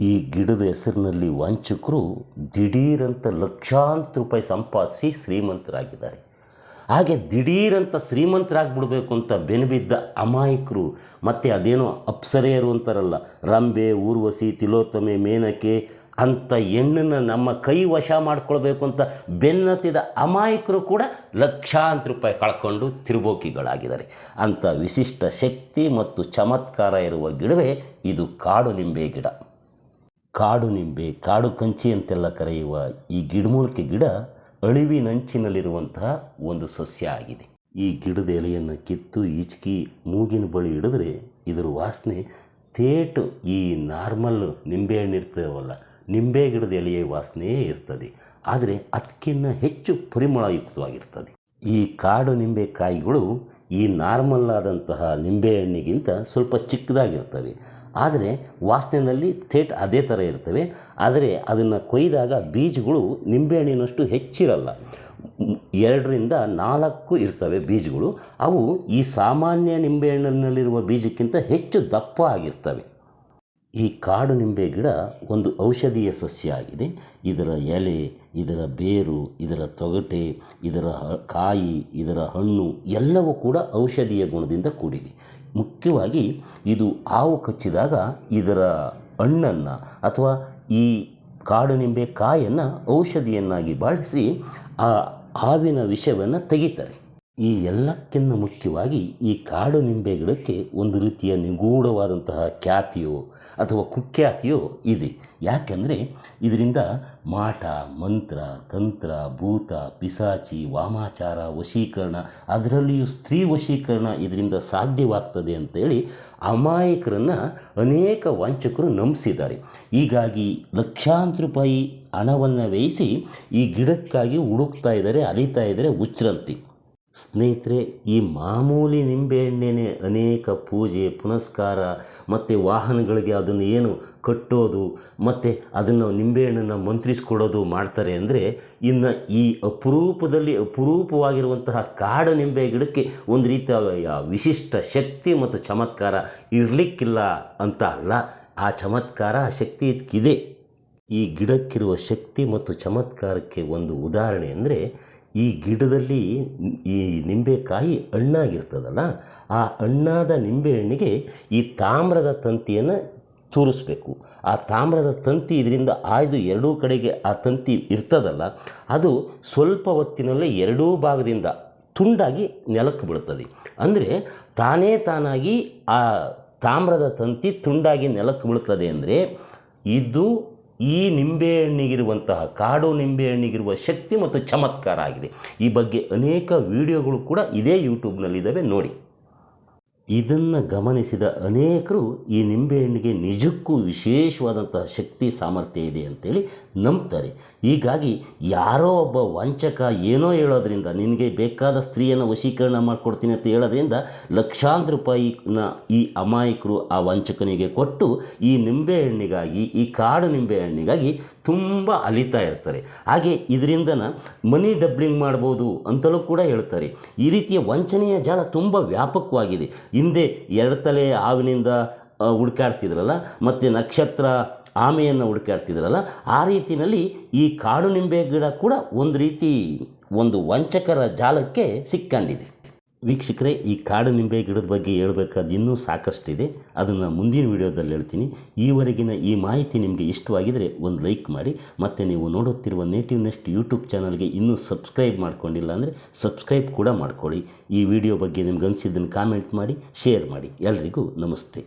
ಈ ಗಿಡದ ಹೆಸರಿನಲ್ಲಿ ವಂಚಕರು ದಿಢೀರಂತ ಲಕ್ಷಾಂತರ ರೂಪಾಯಿ ಸಂಪಾದಿಸಿ ಶ್ರೀಮಂತರಾಗಿದ್ದಾರೆ. ಹಾಗೆ ದಿಢೀರಂತ ಶ್ರೀಮಂತರಾಗ್ಬಿಡ್ಬೇಕು ಅಂತ ಬೆನಬಿದ್ದ ಅಮಾಯಕರು, ಮತ್ತು ಅದೇನೋ ಅಪ್ಸರೆಯರು ಅಂತಾರಲ್ಲ, ರಂಬೆ, ಊರ್ವಶಿ, ತಿಲೋತ್ತಮೆ, ಮೇನಕೆ ಅಂಥ ಹೆಣ್ಣನ್ನು ನಮ್ಮ ಕೈ ವಶ ಮಾಡ್ಕೊಳ್ಬೇಕು ಅಂತ ಬೆನ್ನತ್ತಿದ ಅಮಾಯಕರು ಕೂಡ ಲಕ್ಷಾಂತರ ರೂಪಾಯಿ ಕಳ್ಕೊಂಡು ತಿರುಬೋಕಿಗಳಾಗಿದ್ದಾರೆ. ಅಂಥ ವಿಶಿಷ್ಟ ಶಕ್ತಿ ಮತ್ತು ಚಮತ್ಕಾರ ಇರುವ ಗಿಡವೇ ಇದು ಕಾಡು ನಿಂಬೆ ಗಿಡ. ಕಾಡು ನಿಂಬೆ, ಕಾಡು ಕಂಚಿ ಅಂತೆಲ್ಲ ಕರೆಯುವ ಈ ಗಿಡಮೂಲಿಕೆ ಗಿಡ ಅಳಿವಿನಂಚಿನಲ್ಲಿರುವಂತಹ ಒಂದು ಸಸ್ಯ ಆಗಿದೆ. ಈ ಗಿಡದ ಎಲೆಯನ್ನು ಕಿತ್ತು ಈಚಕಿ ಮೂಗಿನ ಬಳಿ ಹಿಡಿದ್ರೆ ಇದರ ವಾಸನೆ ತೇಟು ಈ ನಾರ್ಮಲ್ ನಿಂಬೆಹಣ್ಣು ಇರ್ತೇವಲ್ಲ ನಿಂಬೆ ಗಿಡದ ಎಲೆಯ ವಾಸನೆಯೇ ಇರ್ತದೆ. ಆದರೆ ಅದಕ್ಕಿಂತ ಹೆಚ್ಚು ಪರಿಮಳಯುಕ್ತವಾಗಿರ್ತದೆ. ಈ ಕಾಡು ನಿಂಬೆ ಕಾಯಿಗಳು ಈ ನಾರ್ಮಲ್ ಆದಂತಹ ನಿಂಬೆಹಣ್ಣಿಗಿಂತ ಸ್ವಲ್ಪ ಚಿಕ್ಕದಾಗಿರ್ತವೆ. ಆದರೆ ವಾಸನೆಯಲ್ಲಿ ಥೇಟ್ ಅದೇ ಥರ ಇರ್ತವೆ. ಆದರೆ ಅದನ್ನು ಕೊಯ್ದಾಗ ಬೀಜಗಳು ನಿಂಬೆಹಣ್ಣಿನಷ್ಟು ಹೆಚ್ಚಿರಲ್ಲ. ಎರಡರಿಂದ ನಾಲ್ಕು ಇರ್ತವೆ ಬೀಜಗಳು. ಅವು ಈ ಸಾಮಾನ್ಯ ನಿಂಬೆಹಣ್ಣಿನಲ್ಲಿರುವ ಬೀಜಕ್ಕಿಂತ ಹೆಚ್ಚು ದಪ್ಪ ಆಗಿರ್ತವೆ. ಈ ಕಾಡು ನಿಂಬೆ ಗಿಡ ಒಂದು ಔಷಧೀಯ ಸಸ್ಯ ಆಗಿದೆ ಇದರ ಎಲೆ, ಇದರ ಬೇರು, ಇದರ ತೊಗಟೆ, ಇದರ ಕಾಯಿ, ಇದರ ಹಣ್ಣು ಎಲ್ಲವೂ ಕೂಡ ಔಷಧೀಯ ಗುಣದಿಂದ ಕೂಡಿದೆ. ಮುಖ್ಯವಾಗಿ ಇದು ಹಾವು ಕಚ್ಚಿದಾಗ ಇದರ ಹಣ್ಣನ್ನು ಅಥವಾ ಈ ಕಾಡು ನಿಂಬೆ ಕಾಯನ್ನು ಔಷಧಿಯನ್ನಾಗಿ ಬಳಸಿ ಆ ಹಾವಿನ ವಿಷವನ್ನು ತೆಗಿತಾರೆ. ಈ ಎಲ್ಲಕ್ಕಿಂತ ಮುಖ್ಯವಾಗಿ ಈ ಕಾಡು ನಿಂಬೆ ಗಿಡಕ್ಕೆ ಒಂದು ರೀತಿಯ ನಿಗೂಢವಾದಂತಹ ಖ್ಯಾತಿಯೋ ಅಥವಾ ಕುಖ್ಯಾತಿಯೋ ಇದೆ. ಯಾಕೆಂದರೆ ಇದರಿಂದ ಮಾಟ, ಮಂತ್ರ, ತಂತ್ರ, ಭೂತ, ಪಿಸಾಚಿ, ವಾಮಾಚಾರ, ವಶೀಕರಣ, ಅದರಲ್ಲಿಯೂ ಸ್ತ್ರೀ ವಶೀಕರಣ ಇದರಿಂದ ಸಾಧ್ಯವಾಗ್ತದೆ ಅಂತೇಳಿ ಅಮಾಯಕರನ್ನು ಅನೇಕ ವಂಚಕರು ನಂಬಿಸಿದ್ದಾರೆ. ಹೀಗಾಗಿ ಲಕ್ಷಾಂತರ ರೂಪಾಯಿ ಹಣವನ್ನು ವ್ಯಯಿಸಿ ಈ ಗಿಡಕ್ಕಾಗಿ ಹುಡುಕ್ತಾ ಇದ್ದಾರೆ, ಅಲಿತಾ ಇದ್ದಾರೆ ಹುಚ್ಚರಂತಿ ಸ್ನೇಹಿತರೆ, ಈ ಮಾಮೂಲಿ ನಿಂಬೆಹಣ್ಣೇನೆ ಅನೇಕ ಪೂಜೆ, ಪುನಸ್ಕಾರ, ಮತ್ತು ವಾಹನಗಳಿಗೆ ಅದನ್ನು ಏನು ಕಟ್ಟೋದು, ಮತ್ತು ಅದನ್ನು ನಿಂಬೆಹಣ್ಣನ್ನು ಮಂತ್ರಿಸ್ಕೊಡೋದು ಮಾಡ್ತಾರೆ ಅಂದರೆ, ಇನ್ನು ಈ ಅಪರೂಪದಲ್ಲಿ ಅಪರೂಪವಾಗಿರುವಂತಹ ಕಾಡು ನಿಂಬೆ ಗಿಡಕ್ಕೆ ಒಂದು ರೀತಿಯ ವಿಶಿಷ್ಟ ಶಕ್ತಿ ಮತ್ತು ಚಮತ್ಕಾರ ಇರಲಿಕ್ಕಿಲ್ಲ ಅಂತ ಅಲ್ಲ, ಆ ಚಮತ್ಕಾರ, ಆ ಶಕ್ತಿ ಇದಕ್ಕಿದೆ ಈ ಗಿಡಕ್ಕಿರುವ ಶಕ್ತಿ ಮತ್ತು ಚಮತ್ಕಾರಕ್ಕೆ ಒಂದು ಉದಾಹರಣೆ ಅಂದರೆ ಈ ಗಿಡದಲ್ಲಿ ಈ ನಿಂಬೆಕಾಯಿ ಹಣ್ಣಾಗಿರ್ತದಲ್ಲ, ಆ ಹಣ್ಣಾದ ನಿಂಬೆಹಣ್ಣಿಗೆ ಈ ತಾಮ್ರದ ತಂತಿಯನ್ನು ತೂರಿಸ್ಬೇಕು. ಆ ತಾಮ್ರದ ತಂತಿ ಇದರಿಂದ ಆಯ್ದು ಎರಡೂ ಕಡೆಗೆ ಆ ತಂತಿ ಇರ್ತದಲ್ಲ, ಅದು ಸ್ವಲ್ಪ ಹೊತ್ತಿನಲ್ಲೇ ಎರಡೂ ಭಾಗದಿಂದ ತುಂಡಾಗಿ ನೆಲಕ್ಕೆ ಬೀಳ್ತದೆ. ಅಂದರೆ ತಾನೇ ತಾನಾಗಿ ಆ ತಾಮ್ರದ ತಂತಿ ತುಂಡಾಗಿ ನೆಲಕ್ಕೆ ಬೀಳ್ತದೆ ಅಂದರೆ ಇದು ಈ ನಿಂಬೆಹಣ್ಣಿಗಿರುವಂತಹ ಕಾಡು ನಿಂಬೆಹಣ್ಣಿಗಿರುವ ಶಕ್ತಿ ಮತ್ತು ಚಮತ್ಕಾರ ಆಗಿದೆ. ಈ ಬಗ್ಗೆ ಅನೇಕ ವಿಡಿಯೋಗಳು ಕೂಡ ಇದೇ ಯೂಟ್ಯೂಬ್ನಲ್ಲಿದ್ದಾವೆ ನೋಡಿ. ಇದನ್ನು ಗಮನಿಸಿದ ಅನೇಕರು ಈ ನಿಂಬೆಹಣ್ಣಿಗೆ ನಿಜಕ್ಕೂ ವಿಶೇಷವಾದಂತಹ ಶಕ್ತಿ ಸಾಮರ್ಥ್ಯ ಇದೆ ಅಂತೇಳಿ ನಂಬ್ತಾರೆ. ಹೀಗಾಗಿ ಯಾರೋ ಒಬ್ಬ ವಂಚಕ ಏನೋ ಹೇಳೋದ್ರಿಂದ ನಿನಗೆ ಬೇಕಾದ ಸ್ತ್ರೀಯನ್ನು ವಶೀಕರಣ ಮಾಡಿಕೊಡ್ತೀನಿ ಅಂತ ಹೇಳೋದ್ರಿಂದ ಲಕ್ಷಾಂತರ ರೂಪಾಯಿನ ಈ ಅಮಾಯಕರು ಆ ವಂಚಕನಿಗೆ ಕೊಟ್ಟು ಈ ನಿಂಬೆಹಣ್ಣಿಗಾಗಿ, ಈ ಕಾಡು ನಿಂಬೆಹಣ್ಣಿಗಾಗಿ ತುಂಬ ಅಲಿತಾ ಇರ್ತಾರೆ. ಹಾಗೆ ಇದರಿಂದ ಮನಿ ಡಬ್ಲಿಂಗ್ ಮಾಡ್ಬೋದು ಅಂತಲೂ ಕೂಡ ಹೇಳ್ತಾರೆ. ಈ ರೀತಿಯ ವಂಚನೆಯ ಜಾಲ ತುಂಬ ವ್ಯಾಪಕವಾಗಿದೆ. ಹಿಂದೆ ಎರಡು ತಲೆ ಹಾವಿನಿಂದ ಹುಡುಕಾಡ್ತಿದ್ರಲ್ಲ, ಮತ್ತು ನಕ್ಷತ್ರ ಆಮೆಯನ್ನು ಹುಡುಕಾಡ್ತಿದ್ರಲ್ಲ, ಆ ರೀತಿಯಲ್ಲಿ ಈ ಕಾಡು ನಿಂಬೆ ಗಿಡ ಕೂಡ ಒಂದು ರೀತಿ ಒಂದು ವಂಚಕರ ಜಾಲಕ್ಕೆ ಸಿಕ್ಕಂಡಿದೆ. ವೀಕ್ಷಕರೇ, ಈ ಕಾಡು ನಿಂಬೆ ಗಿಡದ ಬಗ್ಗೆ ಹೇಳಬೇಕಾದ ಇನ್ನೂ ಸಾಕಷ್ಟಿದೆ. ಅದನ್ನು ಮುಂದಿನ ವಿಡಿಯೋದಲ್ಲಿ ಹೇಳ್ತೀನಿ. ಈವರೆಗಿನ ಈ ಮಾಹಿತಿ ನಿಮಗೆ ಇಷ್ಟವಾಗಿದ್ದರೆ ಒಂದು ಲೈಕ್ ಮಾಡಿ, ಮತ್ತು ನೀವು ನೋಡುತ್ತಿರುವ ನೇಟಿವ್ ನೆಸ್ಟ್ ಯೂಟ್ಯೂಬ್ ಚಾನಲ್ಗೆ ಇನ್ನೂ ಸಬ್ಸ್ಕ್ರೈಬ್ ಮಾಡ್ಕೊಂಡಿಲ್ಲ ಅಂದರೆ ಸಬ್ಸ್ಕ್ರೈಬ್ ಕೂಡ ಮಾಡ್ಕೊಳ್ಳಿ. ಈ ವಿಡಿಯೋ ಬಗ್ಗೆ ನಿಮ್ಗೆ ಅನಿಸಿದ್ದನ್ನು ಕಾಮೆಂಟ್ ಮಾಡಿ ಶೇರ್ ಮಾಡಿ. ಎಲ್ರಿಗೂ ನಮಸ್ತೆ.